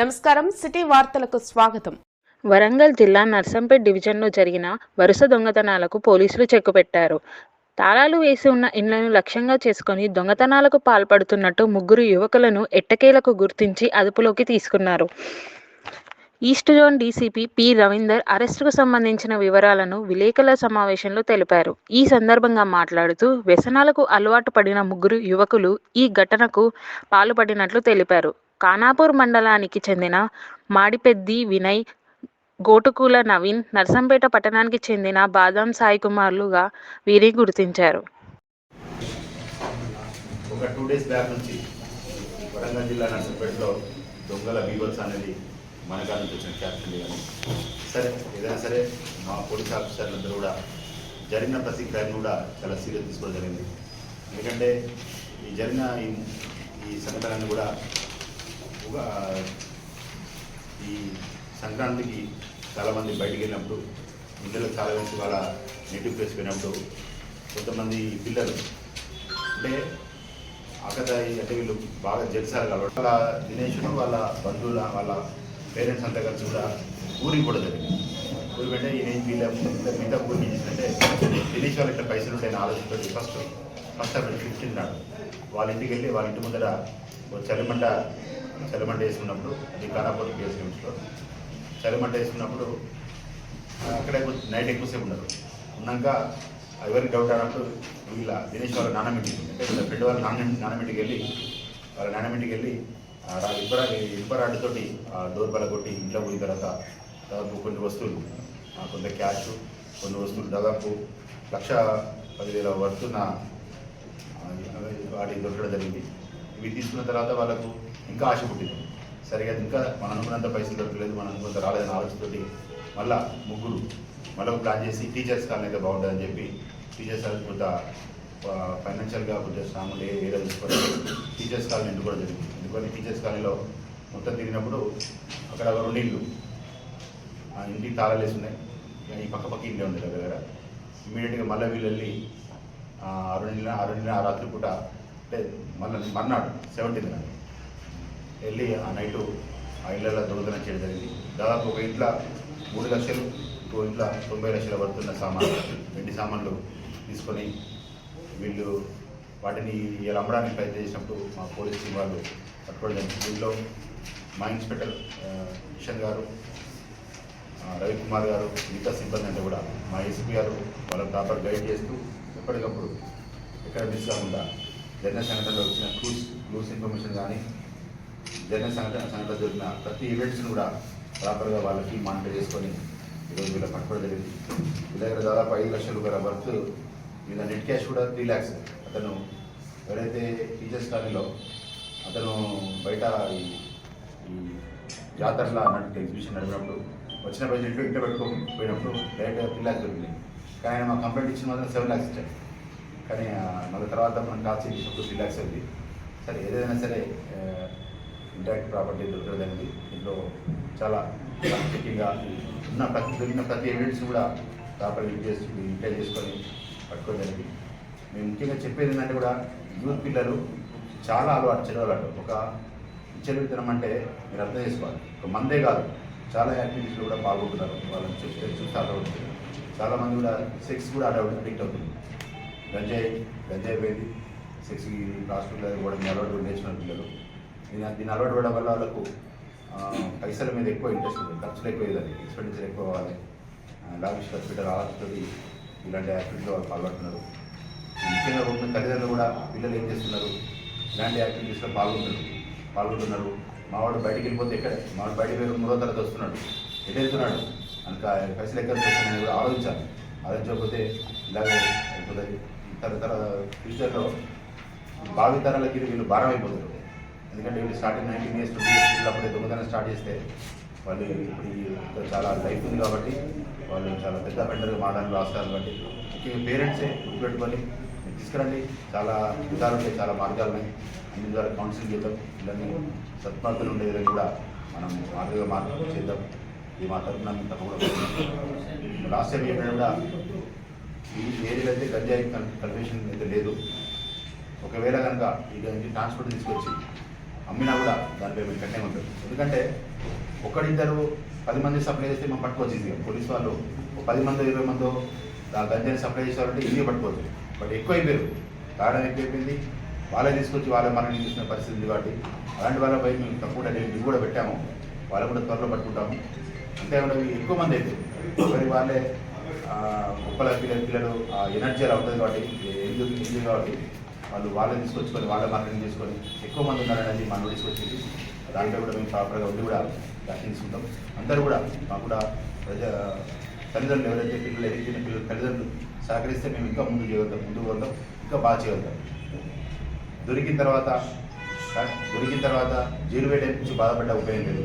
నమస్కారం సిటీ వార్తలకు స్వాగతం. వరంగల్ జిల్లా నర్సంపేట్ డివిజన్లో జరిగిన వరుస దొంగతనాలకు పోలీసులు చెక్కుపెట్టారు. తాళాలు వేసి ఉన్న ఇండ్లను లక్ష్యంగా చేసుకొని దొంగతనాలకు పాల్పడుతున్నట్టు ముగ్గురు యువకులను ఎట్టకేలకు గుర్తించి అదుపులోకి తీసుకున్నారు. East zone DCP P. Ravinder అరెస్టుకు సంబంధించిన వివరాలను విలేకరుల సమావేశంలో తెలిపారు. ఈ సందర్భంగా మాట్లాడుతూ వ్యసనాలకు అలవాటు పడిన ముగ్గురు యువకులు ఈ ఘటనకు పాల్పడినట్లు తెలిపారు. ఖానాపూర్ మండలానికి చెందిన మాడిపెద్ది వినయ్ గోటుకూల నవీన్ నర్సంపేట పట్టణానికి చెందిన బాదాం సాయి కుమార్లుగా వీరిని గుర్తించారు. ఒక టూ డేస్ బ్యాక్ నుంచి వరంగల్ జిల్లా నర్సంపేటలో దొంగల బీబల్స్ అనేది మన కాడ నుంచి వచ్చిన క్యాప్టెన్ కానీ సరే ఏదైనా సరే మా పోలీస్ ఆఫీసర్లందరూ కూడా జరిగిన ప్రతి క్రైమ్ కూడా చాలా సీరియస్ తీసుకోవడం జరిగింది. ఎందుకంటే ఈ జరిగిన ఈ ఈ కూడా ఎక్కువగా ఈ సంక్రాంతికి చాలామంది బయటికి వెళ్ళినప్పుడు ఇంట్లో చాలా మంది వాళ్ళ నేటివ్ ప్లేస్ పోయినప్పుడు కొంతమంది పిల్లలు అంటే అక్కదాయి అంటే వీళ్ళు బాగా జరిసారు కాబట్టి వాళ్ళ దినేషులు వాళ్ళ బంధువుల వాళ్ళ పేరెంట్స్ అంతా కలిసి కూడా ఊరికి కూడా జరిగింది. ఊరికి అంటే ఈయన వీళ్ళ మిగతా ఊరికి చేసిందంటే దినేష్ వాళ్ళ ఇట్లా పైసలు ఉంటాయని ఆలోచించి ఫస్ట్ ఫస్ట్ అప్పుడు ఫిఫ్టీన్ నాడు వాళ్ళ ఇంటికి వెళ్ళి వాళ్ళ ఇంటి ముందర ఓ చలిమంట చలిమంట వేసుకున్నప్పుడు అది కారాపూర్ కేసీఎంస్లో చలిమంట వేసుకున్నప్పుడు అక్కడే నైట్ ఎక్కువసేపు ఉన్నారు ఉన్నాక ఎవరికి డౌట్ అన్నప్పుడు వీళ్ళ దినేష్ వాళ్ళ నానమింటికి అంటే వీళ్ళ ఫ్రెండ్ వాళ్ళ నాన్న నానమింటికి వెళ్ళి వాళ్ళ నానమింటికి వెళ్ళి ఆ రా- ఇబ్బర ఇబ్బరాడుతోటి ఆ డోర్ బల కొట్టి ఇంట్లో పోయిన తర్వాత దాదాపు కొన్ని వస్తువులు కొంత క్యాష్ కొన్ని వస్తువులు దాదాపు లక్ష పదివేల వర్తున్న వాటికి దొరకడం జరిగింది. ఇవి తీసుకున్న తర్వాత వాళ్ళకు ఇంకా ఆశ పుట్టింది. సరిగా ఇంకా మనం అనుకున్నంత పైసలు దొరకలేదు మనం అనుకున్నంత రాలేదని ఆలోచనతోటి మళ్ళా ముగ్గురు మళ్ళీ ప్లాన్ చేసి టీచర్స్ కాలనీ అయితే బాగుంటుందని చెప్పి టీచర్స్ కాలనీ కొంత ఫైనాన్షియల్గా కొంచెం స్ట్రాంగ్ ఏరియా తీసుకొని టీచర్స్ కాలనీ ఎన్నుకోవడం జరిగింది. ఎందుకంటే టీచర్స్ కాలనీలో మొత్తం తిరిగినప్పుడు అక్కడ రెండు ఇల్లు ఆ ఇంటికి తాళాలు వేసి ఉన్నాయి ఈ పక్క పక్క ఇంట్లో ఉంది దగ్గర దగ్గర. ఇమీడియట్గా మళ్ళీ వీళ్ళు వెళ్ళి ఆ రెండు ఆ రెండు ఆ రాత్రి పూట అంటే మళ్ళీ మర్నాడు సెవెంటీన్త్ నాడు వెళ్ళి ఆ నైటు ఆ ఇళ్ళలో దొంగతనం చేయడం జరిగింది. దాదాపు ఒక ఇంట్లో మూడు లక్షలు ఇంకో ఇంట్లో తొంభై లక్షల పడుతున్న సామాన్లు వెండి సామాన్లు తీసుకొని వీళ్ళు వాటిని ఇలా అమ్మడానికి ప్రయత్నం చేసినప్పుడు మా పోలీస్ టీం వాళ్ళు పట్టుకోవడం జరిగింది. మా ఇన్స్పెక్టర్ కిషన్ గారు రవికుమార్ గారు మిగతా సిబ్బంది అంటే కూడా మా ఎస్పీ గారు వాళ్ళని ప్రాపర్ గైడ్ చేస్తూ ఎప్పటికప్పుడు ఎక్కడ మిస్ కాకుండా జరిగిన సంఘటనలో వచ్చిన క్లూస్ క్లూస్ ఇన్ఫర్మేషన్ కానీ జరిగిన సంఘటన సంఘటన జరిగిన ప్రతి ఈవెంట్స్ని కూడా ప్రాపర్గా వాళ్ళకి మానిటర్ చేసుకొని ఈరోజు వీళ్ళ పట్టుకోవడం జరిగింది. వీళ్ళ దగ్గర దాదాపు ఐదు లక్షల రూపాయల వర్త్ వీళ్ళ నెట్ క్యాష్ కూడా త్రీ ల్యాక్స్ అతను ఎవరైతే టీచర్స్ కాలనీలో అతను బయట ఈ జాతరలో అన్నట్టు ఎగ్జిబిషన్ నడిపినప్పుడు వచ్చిన పైసలు ఇంట్లో ఇంట్లో పెట్టుకో పోయినప్పుడు డైరెక్ట్గా త్రీ ల్యాక్స్ దొరికినాయి కానీ ఆయన మా కంప్లైంట్ ఇచ్చిన మాత్రం సెవెన్ ల్యాక్స్ ఇచ్చాడు. కానీ ఆ, మళ్ళీ తర్వాత మనం కాల్ చేసినప్పుడు రిలాక్స్ అయింది సరే ఏదైనా సరే ఇంటాక్ట్ ప్రాపర్టీ దొరకడం అనేది దీంట్లో చాలా ప్రాముఖ్యంగా ఉన్న ప్రతి దొరికిన ప్రతి ఎవిడెన్స్ కూడా ప్రాపర్ యూజ్ చేసుకుని ఇంటర్ చేసుకొని పట్టుకోవడం జరిగింది మేము ముఖ్యంగా చెప్పేది ఏంటంటే కూడా యూత్ పిల్లలు చాలా అలవాటు చెడు అలవాటు ఒక చెడు అంటే మీరు అర్థం చేసుకోవాలి. ఒక మందే కాదు చాలా యాక్టివిటీస్లో కూడా పాల్గొంటున్నారు. వాళ్ళని చూస్తే చూస్తే అలవాటు చాలామంది కూడా సెక్స్ కూడా అడౌట్ అడిక్ట్ అవుతుంది. గంజాయి గంజాయి పోయింది. సెక్స్కి హాస్పిటల్ కూడా అలవాటు నేర్చుకున్న పిల్లలు. దీని దీన్ని అలవాటు పడడం వల్ల వాళ్ళకు పైసల మీద ఎక్కువ ఇంట్రెస్ట్ ఉంది. ఖర్చులు ఎక్కువ అయ్యేది ఎక్స్పెండిచర్ ఎక్కువ అవ్వాలి. లావిష్ హాస్పిటల్ ఆహారతోటి ఇలాంటి యాక్టివిటీలో వాళ్ళు పాల్గొంటున్నారు. ముఖ్యంగా ఉన్న తల్లిదండ్రులు కూడా పిల్లలు ఏం చేస్తున్నారు? ఇలాంటి యాక్టివిటీస్లో పాల్గొంటున్నారు. పాల్గొంటున్నారు. మావాడు బయటికి వెళ్ళిపోతే ఎక్కడ? మావాడు బయటికి వెళ్ళి మూడో తరగతి వస్తున్నాడు. ఎటు వెళ్తున్నాడు? అంత పైసలు ఎక్కడ వస్తున్నాయని కూడా ఆలోచించాలి. ఆలోచించకపోతే ఇలాగే అయిపోతుంది. తరతర ఫ్యూచర్లో భావితరాలకి వీళ్ళు భారం అయిపోతారు ఎందుకంటే వీళ్ళు starting nineteen years twenty years పిల్లప్పుడే దొంగతనం స్టార్ట్ చేస్తే వాళ్ళు ఇప్పుడు చాలా లైఫ్ ఉంది కాబట్టి వాళ్ళు చాలా పెద్ద పెద్దగా మాట్లాడి రాస్తారు కాబట్టి ముఖ్యంగా పేరెంట్సే గుర్తుపెట్టుకొని తీసుకురండి. చాలా విధాలు ఉంటాయి చాలా మార్గాలు ఉన్నాయి. అన్ని ద్వారా కౌన్సిలింగ్ చేద్దాం. పిల్లల్ని సత్మార్గులు ఉండే విధంగా కూడా మనం మార్గంగా మార్గం చేద్దాం. ఇది మా తరఫున మేము తప్పకుండా లాస్ట్ టైం చెప్పినా కూడా ఈ ఏరియాలో అయితే గంజాయి కల్పేషన్ అయితే లేదు. ఒకవేళ కనుక ఈ గంజి ట్రాన్స్పోర్ట్ తీసుకొచ్చి అమ్మినా కూడా దానిపై పేమెంట్ కట్టే ఉంటుంది. ఎందుకంటే ఒకరిద్దరు పది మంది సప్లై చేస్తే మనం పట్టుకోవచ్చు పోలీస్ వాళ్ళు ఒక పది మంది ఇరవై మందో ఆ గంజాని సప్లై చేసేవారంటే ఈజీగా పట్టుకోవచ్చు. బట్ ఎక్కువ అయిపోయారు తాగడం ఎక్కువైపోయింది. వాళ్ళే తీసుకొచ్చి వాళ్ళ మరణం చేసిన పరిస్థితి ఉంది కాబట్టి అలాంటి వాళ్ళపై మేము తక్కువ డెలివరీ కూడా పెట్టాము. వాళ్ళు కూడా త్వరలో పట్టుకుంటాము. అంతేకాకుండా ఎక్కువ మంది అయితే ఒకరి వాళ్ళే గొప్పల పిల్లలు పిల్లలు ఆ ఎనర్జీ అలా ఉంటుంది కాబట్టి ఎందుకు ఎందుకు కాబట్టి వాళ్ళు వాళ్ళని తీసుకొచ్చుకొని వాళ్ళ మార్కెటింగ్ చేసుకొని ఎక్కువ మంది ఉన్నారనేది మనం తీసుకొచ్చింది. దాంట్లో కూడా మేము ప్రాపర్గా ఉండి కూడా దర్శించుకుంటాం తీసుకుంటాం. అందరూ కూడా మాకు కూడా ప్రజా తల్లిదండ్రులు ఎవరైతే పిల్లలు ఎదిగిన పిల్లలు తల్లిదండ్రులు సహకరిస్తే మేము ఇంకా ముందు చేయగలుగుతాం ముందుకు పోతాం ఇంకా బాగా చేయగలుగుతాం దొరికిన తర్వాత దొరికిన తర్వాత జైలు వేట నుంచి బాధపడ్డ ఉపయోగం లేదు.